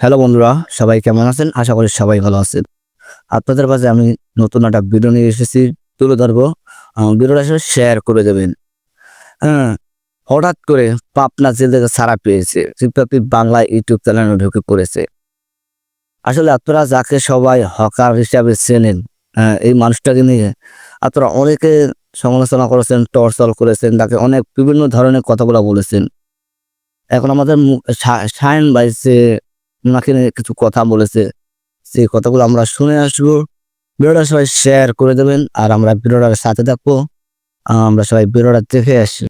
Hello বন্ধুরা সবাই কেমন আছেন? আশা করি সবাই ভালো আছেন। আপনাদের কাছে আমি নতুন একটা ভিডিও নিয়ে এসেছি তুলে ধরবো। ভিডিওটা শেয়ার করে দেবেন। হ্যাঁ হঠাৎ করে পাবনা জেল থেকে ছাড়া পেয়েছে চিত্রাপি বাংলা ইউটিউব চ্যানেলে ঢুকে পড়েছে। আসলে আপনারা যাকে সবাই হকার হিসাবে চেনেন আহ, এই মানুষটাকে নিয়ে আপনারা অনেকে সমালোচনা করেছেন টর্চল করেছেন তাকে অনেক বিভিন্ন ধরনের কথাগুলো বলেছেন। এখন আমাদের ভাই যে ওনাকে কিছু কথা বলেছে। সেই কথাগুলো আমরা শুনে আসব। ভিডিওটা সবাই শেয়ার করে দেবেন। আর আমরা ভিডিওটার সাথে থাকব। আমরা সবাই ভিডিওটা দেখে আসি।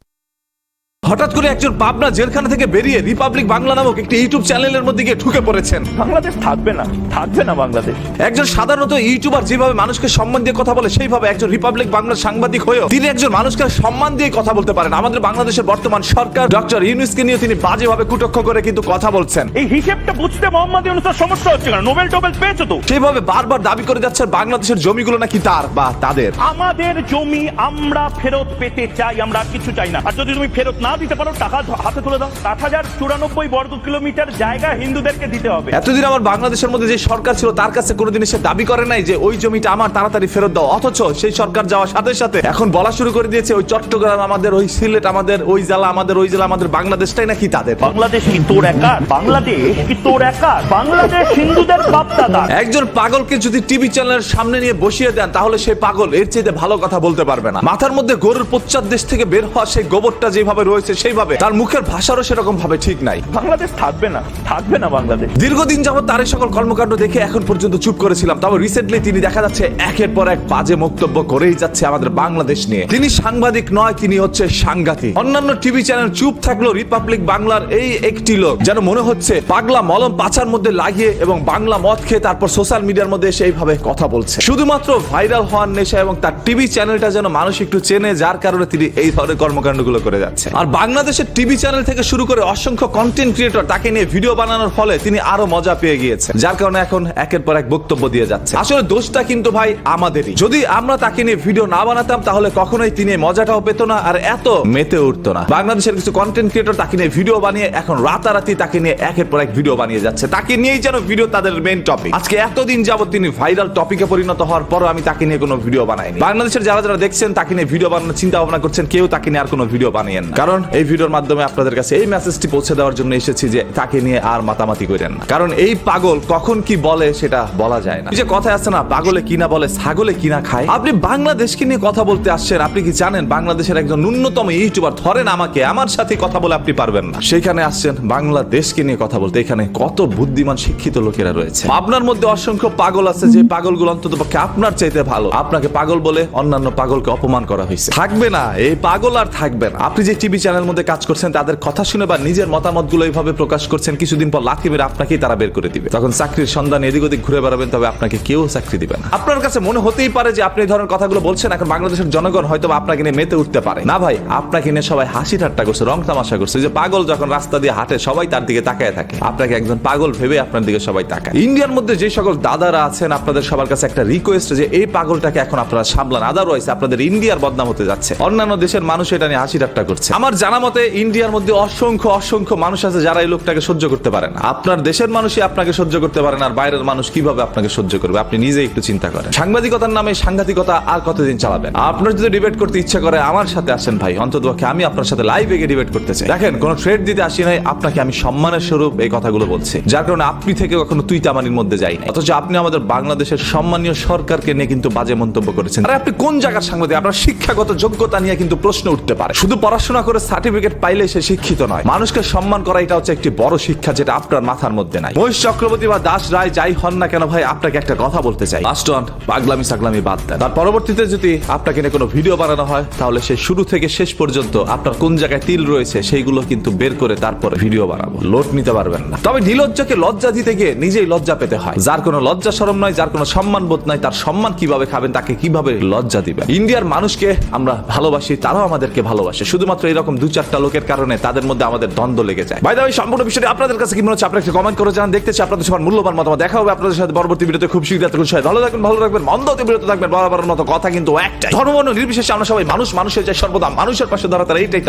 হঠাৎ করে একজন পাবনা জেলখানা থেকে বেরিয়ে রিপাবলিক বাংলা নামক একটি ইউটিউব চ্যানেলের মধ্যে গিয়ে ঢুকে পড়েছেন। বাংলাদেশ থাকবে না থাকবে না বাংলাদেশ। একজন সাধারণত ইউটিউবার যেভাবে মানুষকে সম্মান দিয়ে কথা বলে সেইভাবে একজন রিপাবলিক বাংলার সাংবাদিক হয়েও তিনি একজন মানুষকে সম্মান দিয়ে কথা বলতে পারেন। আমাদের বাংলাদেশের বর্তমান সরকার ডক্টর ইউনুসকে নিয়ে তিনি বাজেভাবে কুটক্ষ করে কিন্তু কথা বলছেন। এই হিসেবটা বুঝতে মোহাম্মদ ইউনুসের সমস্যা হচ্ছে কেন? নোবেল টোবেল পেয়েছ তো? সেইভাবে বারবার দাবি করে যাচ্ছেন বাংলাদেশের জমিগুলো নাকি তার বা তাদের। আমাদের জমি আমরা ফেরত পেতে চাই আমরা কিছু চাই না। আর যদি তুমি ফেরত না দিতে পারো টাকা হাতে তুলে দাও। সাত হাজার চুরানব্বই বর্গ কিলোমিটার জায়গা হিন্দুদেরকে দিতে হবে। এতদিন আমার বাংলাদেশের মধ্যে যে সরকার ছিল তার কাছে কোনোদিন সে দাবি করে নাই যে ওই জমিটা আমার তাড়াতাড়ি ফেরত দাও। অথচ সেই সরকার যাওয়ার সাথে সাথে এখন বলা শুরু করে দিয়েছে ওই চট্টগ্রাম আমাদের ওই সিলেট আমাদের ওই জেলা আমাদের ওই জেলা আমাদের বাংলাদেশটাই নাকি তাদের? বাংলাদেশ কি তোর একার। বাংলাদেশ কি তোর একার? বাংলাদেশ হিন্দুদের বাপ দাদা একজন পাগলকে যদি টিভি চ্যানেলের সামনে নিয়ে বসিয়ে দেন তাহলে সেই পাগল। এর চেয়ে ভালো কথা বলতে পারবে না। মাথার মধ্যে গরুর পশ্চাৎ দেশ থেকে বের হওয়া সেই গোবরটা যেভাবে রয়েছে সেইভাবে। তার মুখের ভাষারও সেরকম ভাবে ঠিক নাই। বাংলাদেশ থাকবে না থাকবে না বাংলাদেশ। দীর্ঘদিন যাবত তার সকল কর্মকাণ্ড দেখে এখন পর্যন্ত চুপ করেছিলাম। তবে রিসেন্টলি তিনি দেখা যাচ্ছে একের পর এক বাজে বক্তব্য করেই যাচ্ছে আমাদের বাংলাদেশ নিয়ে। তিনি সাংবাদিক নয় তিনি হচ্ছে সাংঘাতিক। অন্যান্য টিভি চ্যানেল চুপ থাকলেও রিপাবলিক বাংলার এই একটি লোক যেন মনে হচ্ছে পাগলা মলম পাচার মধ্যে লাগিয়ে এবং বাংলা মদ খেয়ে তারপর সোশ্যাল মিডিয়ার মধ্যে এসে এইভাবে কথা বলছে। শুধুমাত্র ভাইরাল হওয়ার নেশা এবং তার টিভি চ্যানেলটা যেন মানুষ একটু চেনে যার কারণে তিনি এই ধরনের কর্মকাণ্ডগুলো করে যাচ্ছে। আর বাংলাদেশের টিভি চ্যানেল থেকে শুরু করে অসংখ্য কন্টেন্ট ক্রিয়েটর তাকে নিয়ে ভিডিও বানানোর ফলে তিনি আরও মজা পেয়ে গিয়েছে যার কারণে এখন একের পর এক বক্তব্য দিয়ে যাচ্ছে। আসলে দোষটা কিন্তু ভাই আমাদেরই। যদি আমরা তাকে নিয়ে ভিডিও না বানাতাম, তাহলে কখনোই তিনি মজাটাও পেত না আর এত মেতে উঠতো না। বাংলাদেশের কিছু কন্টেন্ট ক্রিয়েটর তাকে নিয়ে ভিডিও বানিয়ে এখন রাতারাতি তাকে নিয়ে একের পর এক ভিডিও বানিয়ে যাচ্ছে। তাকে নিয়েই যেন ভিডিও তাদের মেন টপিক আজকে এতদিন যাবত তিনি ভাইরাল টপিকে পরিণত হওয়ার পরও আমি তাকে নিয়ে কোনো ভিডিও বানাইনি। বাংলাদেশের যারা যারা দেখছেন, তাকে নিয়ে ভিডিও বানানোর চিন্তা ভাবনা করছেন, কেউ তাকে নিয়ে আর কোনো ভিডিও বানিয়েন কারণ এই ভিডিওর মাধ্যমে আপনাদের কাছে এই মেসেজটি পৌঁছে দেওয়ার জন্য এসেছি যে তাকে নিয়ে আর মাতামাতি করেন না। কারণ এই পাগল কখন কি বলে সেটা বলা যায় না। যে কথা আছে না, পাগলে কিনা বলে, ছাগলে কিনা খায়? আপনি বাংলাদেশকে নিয়ে কথা বলতে আসছেন, আপনি কি জানেন বাংলাদেশের একজন ন্যূনতম ইউটিউবার ধরেন আমাকে, আমার সাথে কথা বলে আপনি পারবেন না। সেখানে আসছেন, বাংলাদেশকে নিয়ে কথা বলতে, এখানে কত বুদ্ধিমান, শিক্ষিত লোকেরা রয়েছে। আপনার মধ্যে অসংখ্য পাগল আছে যে পাগলগুলো অন্তত পক্ষে আপনার চাইতে ভালো। আপনাকে পাগল বলে অন্যান্য পাগলকে অপমান করা হয়েছে। থাকবে না, এই পাগল আর থাকবে না। আপনি যে টিভি চ্যানেল মধ্যে কাজ করছেন, তাদের কথা শুনে বা নিজের মতামতগুলো এইভাবে প্রকাশ করছেন, কিছুদিন পর লাথি মেরে আপনাকেই তারা বের করে দিবে। তখন চাকরির সন্ধান এদিক ওদিক ঘুরে বেড়াবেন, তবে আপনাকে কেউ চাকরি দিবে না। আপনার কাছে মনে হতেই পারে যে আপনি এই ধরনের কথাগুলো বলছেন, এখন বাংলাদেশের জনগণ হয়তো আপনাকে নিয়ে মেতে উঠতে পারে। না ভাই, আপনাকে নিয়ে সবাই হাসি ঠাট্টা করছে, রং তামাশা করছে। যে পাগল যখন রাস্তা দিয়ে হাঁটে, সবাই তার দিকে তাকায় থাকে। আপনাকে একজন পাগল ভেবে আপনার দিকে সবাই তাকায়। ইন্ডিয়ার মধ্যে যে সকল দাদারা আছেন, আপনাদের সবার কাছে একটা রিকোয়েস্ট যে এই পাগলটাকে এখন আপনারা সামলান। আদারওয়াইজ আপনাদের ইন্ডিয়ার বদনাম হতে যাচ্ছে। অন্যান্য দেশের মানুষ এটা নিয়ে হাসি ঠাট্টা করছে। আমার জানা মতে ইন্ডিয়ার মধ্যে অসংখ্য অসংখ্য মানুষ আছে যারা এই লোকটাকে সহ্য করতে পারে না। আপনার দেশের মানুষই আপনাকে সহ্য করতে পারে না, আর বাইরের মানুষ কীভাবে আপনাকে সহ্য করবে? আপনি নিজে একটু চিন্তা করেন। সাংবাদিকতার নামে সাংঘাতিকতা আর কতদিন চালাবেন? আপনার যদি ডিবেট করতে ইচ্ছা করে, আমার সাথে আসেন ভাই। অন্তত আমি আপনার সাথে লাইভে গিয়ে ডিবেট করতে চাই। দেখেন, কোনো ট্রেড দিতে আসি নাই, আপনাকে আমি সম্মানের স্বরূপ এই কথাগুলো বলছি। যার কারণে আপনি থেকে কখনো তুই তামানির মধ্যে যাই না অথচ আপনি আমাদের বাংলাদেশের সম্মানীয় সরকারকে নিয়ে কিন্তু বাজে মন্তব্য করেছেন। আরে আপনি কোন জায়গার সাংবাদিক? আপনার শিক্ষাগত যোগ্যতা নিয়ে কিন্তু প্রশ্ন উঠতে পারে। শুধু পড়াশোনা করে সার্টিফিকেট পাইলে সে শিক্ষিত নয়। মানুষকে সম্মান করা এটা হচ্ছে একটি বড় শিক্ষা যেটা আপনার মাথার মধ্যে নাই। মহেশ চক্রবর্তী বা দাস রায় যাই হন না কেন ভাই, আপনাকে একটা কথা বলতে চাই। লাস্ট ওয়ান পাগলামি সাগলামি বাদ দেন। তার পরবর্তীতে যদি আপনাকে নিয়ে কোনো ভিডিও বানানো হয়, তাহলে সে শুরু থেকে শেষ পর্যন্ত আপনার কোন জায়গায় তিল রয়েছে, সেইগুলো কিন্তু বের করে তারপরে ভিডিও বানাবো। লোট নিতে পারবেন না। তবে নিলজ্জাকে লজ্জা দিতে গিয়ে নিজেই লজ্জা পেতে হয়। যার কোনো লজ্জা সরম নয়, যার কোনো সম্মান বোধ নাই তার সম্মান কীভাবে খাবেন, তাকে কীভাবে লজ্জা দিবেন? ইন্ডিয়ার মানুষকে আমরা ভালোবাসি, তারাও আমাদেরকে ভালোবাসে। শুধুমাত্র এরকম দু চারটা লোকের কারণে তাদের মধ্যে আমাদের দ্বন্দ্ব লেগে যায়। বাইদা ওই সম্পূর্ণ বিষয়টি আপনাদের কাছে কি মনে হচ্ছে? আপনারা একটু কমেন্ট করে জানান। দেখতে চাই আপনাদের সবার মূল্যবান মতামত। দেখা হবে আপনাদের সাথে পরবর্তী ভিডিওতে। খুব শীঘ্র এতক্ষণ সবাই ভালো থাকবেন, ভালো রাখবেন মন্দ বিরত থাকবেন বরাবরের মতো কথা কিন্তু একটাই। ধর্ম নির্বিশেষে আমরা সবাই মানুষ, মানুষের চাই সর্বদা মানুষের পাশে দাঁড়া তারা এইটাই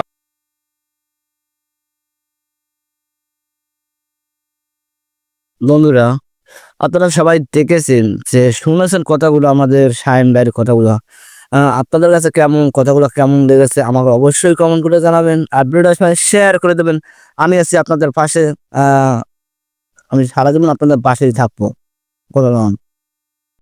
বন্ধুরা, আপনারা সবাই দেখেছেন যে শুনেছেন কথাগুলো, আমাদের সায়ন ভাইয়ের কথাগুলো। আপনাদের কাছে কেমন, কথাগুলো কেমন লেগেছে আমাকে অবশ্যই কমেন্ট করে জানাবেন আর ভিডিওটা সবাই শেয়ার করে দেবেন। আমি আছি আপনাদের পাশে আমি সারা জীবন আপনাদের পাশেই থাকব। কথা